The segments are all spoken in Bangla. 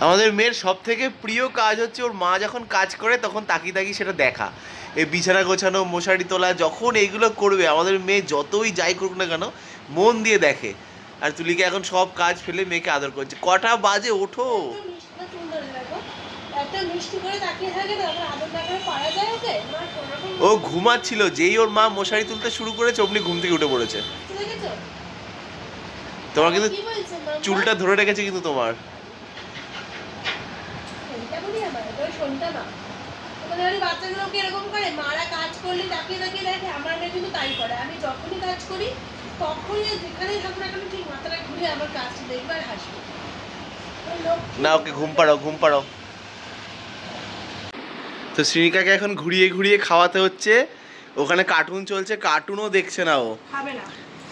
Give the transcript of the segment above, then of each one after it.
আমাদের মেয়ের সব থেকে প্রিয় কাজ হচ্ছে ওর মা যখন কাজ করে তখন তাকি তাকি সেটা দেখা। এই বিছানা গোছানো মশারি তোলা যখন এইগুলো করবে আমাদের মেয়ে যতই যাই করুক না কেন মন দিয়ে দেখে। আর তুলিকে এখন সব কাজ ফেলে মেয়েকে আদর করছে। কটা বাজে ওঠো! ও ঘুমাচ্ছিল যেই ওর মা মশারি তুলতে শুরু করেছে অমনি ঘুম থেকে উঠে পড়েছে। তোমার কিন্তু? চুলটা ধরে রেখেছে কিন্তু তোমার। শোনটা আমার, ওই শোনটা না। তোমাদের বাড়ির বাচ্চাগুলোকে এরকম করে? মারা কাজ করলে তাকিয়ে তাকিয়ে দেখে? আমার মেয়ে কিন্তু তাই করে। আমি যখনই কাজ করি তখনই যেখানেই থাকুক না কেন ঠিক মাথাটা ঘুরে আমার কাজটা দেখবে আর হাসবে। না ওকে ঘুম পাড়াও ঘুম পাড়াও। তো শ্রীনিকাকে এখন ঘুরিয়ে ঘুরিয়ে খাওয়াতে হচ্ছে। ওখানে কার্টুন চলছে কার্টুনও দেখছে না ও।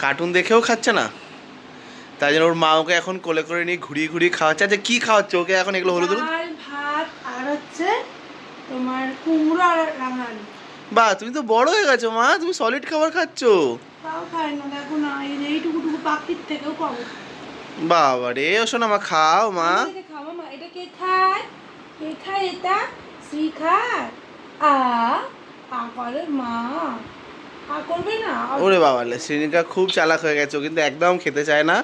কার্টুন দেখেও খাচ্ছে না। তাই জন্য ওর মা ওকে এখন কোলে করে নিয়ে ঘুরিয়ে ঘুরিয়ে খাওয়াচ্ছে। আচ্ছা কি খাওয়াচ্ছে? ওকে এখন এগুলো হলুদ হলুদ? আর হচ্ছে তোমার কুমড়ো আর রাঙা আলু বা তুমি তো বড় হয়ে গেছো মা তুমি সলিড খাবার খাচ্ছো। তাও খায় না দেখো না এই এইটুকু টুকু পাখির থেকেও কম বাবা রে ও শোনা মা খাও মা। এটা মা? এটা কে খায়? কে খায় এটা? শ্রী খায়। আ আ করে মা। আ করবে না? ওরে বাবা লে শ্রীনিকা খুব চালাক হয়ে গেছে কিন্তু একদম খেতে চায় না।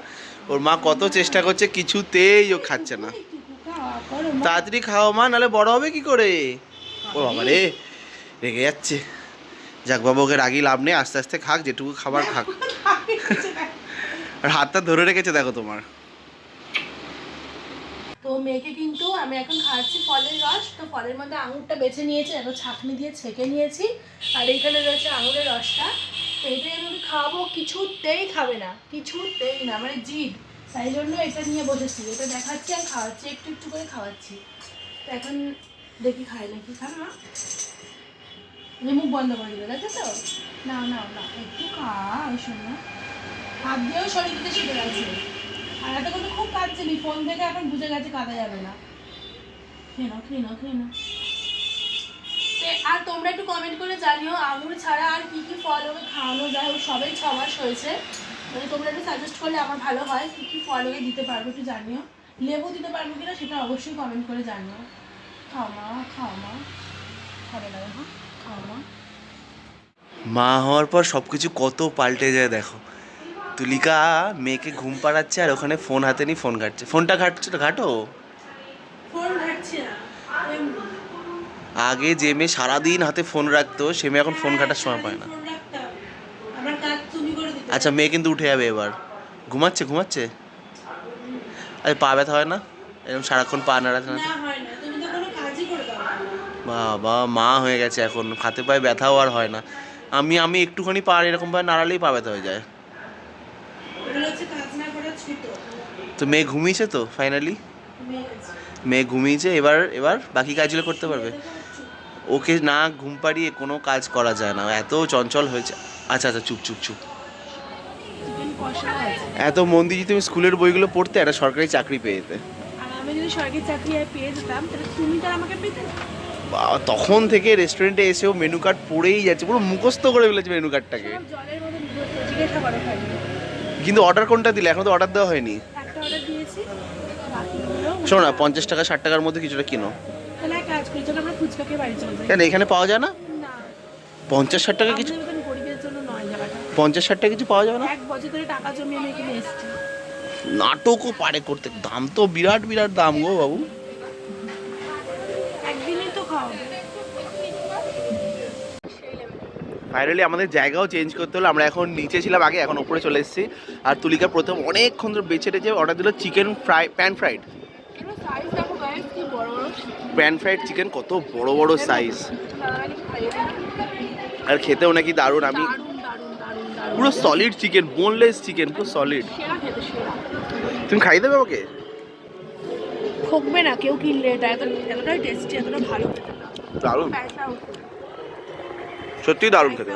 ওর মা কত চেষ্টা করছে কিছুতেই ও খাচ্ছে না এইটুকু খাওয়া করো মা। তাড়াতাড়ি খাও মা নাহলে বড় হবে কি করে? ও বাবা রে রেগে যাচ্ছে। যাক বাবা ওকে রাগি লাভ নেই আস্তে আস্তে খাক যেটুকু খাবার খাক। আর হাতটা ধরে রেখেছে দেখো তোমার। তো মেয়েকে কিন্তু আমি এখন খাচ্ছি ফলের রস। তো ফলের মধ্যে আঙুরটা বেছে নিয়েছি এখন ছাঁকনি দিয়ে ছেঁকে নিয়েছি। আর এইখানে রয়েছে আঙুরের রসটা। তো এটাই আমি খাওয়াবো কিছুতেই খাবে না কিছুতেই না মানে জিদ তাই জন্য এটা নিয়ে বসেছি। এটা দেখাচ্ছি আর খাওয়াচ্ছি, একটু একটু করে খাওয়াচ্ছি। তো এখন দেখি খায় নাকি। খাবে না মুখ বন্ধ করে দিল দেখো তো না না না একটু খা ওই শোনো। হাত দিয়েও শরীর দিতে গেছে আর এত কিন্তু খুব কাঁদছিলি, ফোন থেকে এখন বুঝে গেছে কাঁদা যাবে না। খেয়ে নাও খেয়ে নাও খেয়ে নাও। আর তোমরা একটু কমেন্ট করে জানিও, আঙুর ছাড়া আর কি কি ফল ওকে খাওয়ানো যায়? ও সবাই ছ মাস হয়েছে। মানে তোমরা একটু সাজেস্ট করলে আমার ভালো হয় কি কি ফল ওকে দিতে পারব একটু জানিও। লেবু দিতে পারব কিনা সেটা অবশ্যই কমেন্ট করে জানিও। খাও মা খাও মা খাবে না হ্যাঁ? খাও মা মা হওয়ার পর সব কিছু কত পাল্টে যায় দেখো। তুলিকা মেয়েকে ঘুম পাড়াচ্ছে আর ওখানে ফোন হাতে নিয়ে ফোন ঘাটছে। ফোনটা ঘাটছে ঘাটো? না। এমনি। আগে যে মেয়ে সারাদিন হাতে ফোন রাখতো সে মেয়ে এখন ফোন ঘাটার সময় পায় না ফোন রাখতাম। আমার কাজ তুমি করে দিতে আচ্ছা মেয়ে কিন্তু উঠে যাবে এবার। ঘুমাচ্ছে ঘুমাচ্ছে? আরে পা ব্যথা হয় না? এরকম সারাক্ষণ পা নাড়াতে না না হয় না। তুমি তো কোনো কাজই করে দাও না। বাবা মা হয়ে গেছে এখন। হাতে পায়ে ব্যথাও আর হয় না। আমি আমি একটুখানি পা এরকম ভাবে নাড়ালেই পা ব্যথা হয়ে যায়। তো মেয়ে ঘুমিয়েছে তো ফাইনালি মেয়ে ঘুমিয়েছে এবার এবার বাকি কাজগুলো করতে পারবে? ওকে না ঘুম পাড়িয়ে কোনো কাজ করা যায় না। এত চঞ্চল হয়েছে। আচ্ছা আচ্ছা চুপ চুপ চুপ। এত মন দিয়ে তুমি স্কুলের বইগুলো পড়তে একটা সরকারি চাকরি পেয়ে যেতে। আমি যদি সরকারি চাকরি পেয়ে যেতাম তাহলে তুমি তো আমাকে পেতে তখন থেকে রেস্টুরেন্টে এসেও মেনু কার্ড পড়েই যাচ্ছে পুরো মুখস্থ করে ফেলেছে মেনু কার্ডটাকে। কিন্তু অর্ডার কোনটা দিলে? এখনও তো অর্ডার দেওয়া হয়নি। শোনো না পঞ্চাশ টাকা ষাট টাকার মধ্যে কিছুটা কিনো। কেন এখানে পাওয়া যায় না? পঞ্চাশ ষাট টাকা কিছু আমাদের মতন গরিবের জন্য নয় জায়গাটা পঞ্চাশ ষাট টাকা কিছু পাওয়া যাবে না? এক বছর ধরে টাকা জমিয়ে আমি এখানে এসেছি। নাটকও পারে করতে। দাম তো বিরাট বিরাট দাম গো বাবু। একদিনই তো খাওয়াবে ফাইনালি আমাদের জায়গাও চেঞ্জ করতে হলো। আমরা এখন নিচে ছিলাম আগে এখন উপরে চলে এসেছি। আর তুলিকা প্রথম অনেকক্ষণ ধরে বেছে টেছে অর্ডার দিল chicken fry pan fried pan fried chicken কত বড় বড় সাইজ। আর খেতেও নাকি দারুণ। আমি দারুণ দারুণ দারুণ দারুণ পুরো সলিড চিকেন বোনলেস চিকেন পুরো সলিড তুমি খাই দেবে ওকে ঠকবে না কেউ কিনলে এটা এত এতটাই টেস্টি এতটা ভালো। দারুণ। সত্যি দারুণ খেতে।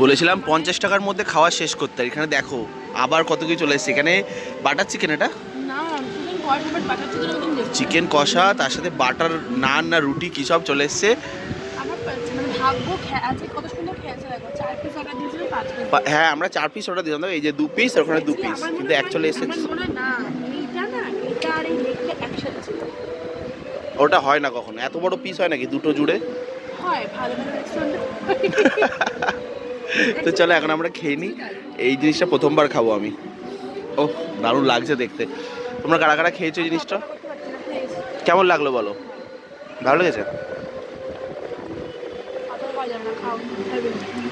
বলেছিলাম পঞ্চাশ টাকার মধ্যে খাওয়া শেষ করতে এখানে দেখো আবার কত কিছু চলে এসেছে। এখানে বাটার চিকেন এটা? চিকেন কষা বাট বাটার চিকেন একদম দেখছি চিকেন কষা তার সাথে বাটার নান না রুটি কী সব চলে এসছে। আজকে কত হ্যাঁ আমরা চার পিস অর্ডার দিলাম। এই যে দু পিস ওখানে দু পিস কিন্তু অ্যাকচুয়ালি এসেছে। ওটা হয় না কখনো। এত বড় পিস হয় নাকি দুটো জুড়ে? তো চলো এখন আমরা খেয়ে নিই। এই জিনিসটা প্রথমবার খাব আমি। ও দারুণ লাগছে দেখতে। তোমরা কারা কারা খেয়েছো জিনিসটা? কেমন লাগল বলো? ভালো লেগেছে? খাও খাবে